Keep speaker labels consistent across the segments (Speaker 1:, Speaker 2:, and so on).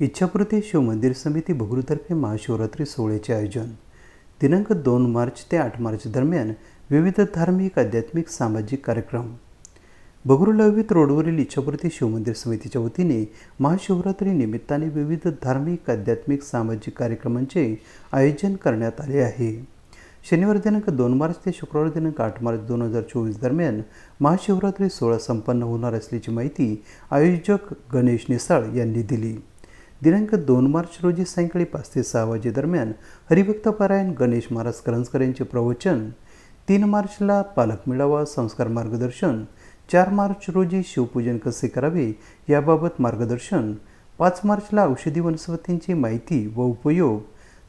Speaker 1: इच्छापूर्ती शिवमंदिर समिती भगरूतर्फे महाशिवरात्री सोहळ्याचे आयोजन. दिनांक दोन मार्च ते आठ मार्च दरम्यान विविध धार्मिक आध्यात्मिक सामाजिक कार्यक्रम. बगरू लवित रोडवरील इच्छापूर्ती शिवमंदिर समितीच्या वतीने महाशिवरात्री निमित्ताने विविध धार्मिक आध्यात्मिक सामाजिक कार्यक्रमांचे आयोजन करण्यात आले आहे. शनिवार दिनांक दोन मार्च ते शुक्रवार दिनांक आठ मार्च दोन हजार चोवीस दरम्यान महाशिवरात्री सोहळा संपन्न होणार असल्याची माहिती आयोजक गणेश निसाळ यांनी दिली. दिनांक दोन मार्च रोजी सायंकाळी पाच ते सहा वाजेदरम्यान हरिभक्त पारायण गणेश महाराज करंजकर यांचे प्रवचन तीन मार्चला पालक मेळावा संस्कार मार्गदर्शन चार मार्च रोजी शिवपूजन कसे करावे याबाबत मार्गदर्शन पाच मार्चला औषधी वनस्पतींची माहिती व उपयोग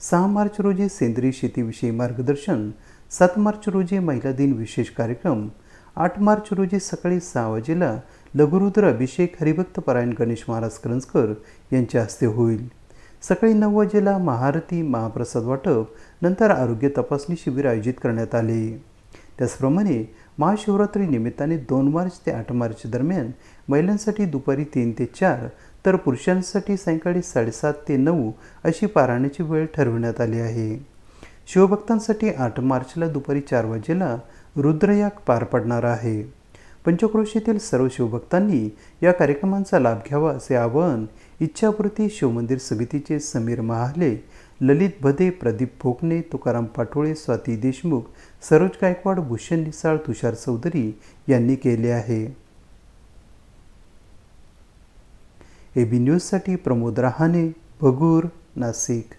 Speaker 1: सहा मार्च रोजी सेंद्रिय शेतीविषयी मार्गदर्शन सात मार्च रोजी महिला दिन विशेष कार्यक्रम आठ मार्च रोजी सकाळी सहा वाजेला लघुरुद्र अभिषेक हरिभक्त पारायण गणेश महाराज करंजकर यांच्या हस्ते होईल. सकाळी नऊ वाजेला महाआरती महाप्रसाद वाटप नंतर आरोग्य तपासणी शिबिर आयोजित करण्यात आले. त्याचप्रमाणे महाशिवरात्री निमित्ताने दोन मार्च ते आठ मार्च दरम्यान महिलांसाठी दुपारी तीन ते चार तर पुरुषांसाठी सायंकाळी साडेसात ते नऊ अशी पारायणाची वेळ ठरविण्यात आली आहे. शिवभक्तांसाठी आठ मार्चला दुपारी चार वाजेला रुद्रयाग पार पडणार आहे. पंचक्रोशीतील सर्व शिवभक्तांनी या कार्यक्रमांचा लाभ घ्यावा असे आवाहन इच्छापूर्ती शिवमंदिर समितीचे समीर महाले ललित भदे प्रदीप भोकने तुकाराम पाटोळे स्वाती देशमुख सरोज गायकवाड भूषण निसाळ तुषार चौधरी यांनी केले आहे. एबी न्यूजसाठी प्रमोद रहाणे भगूर नाशिक.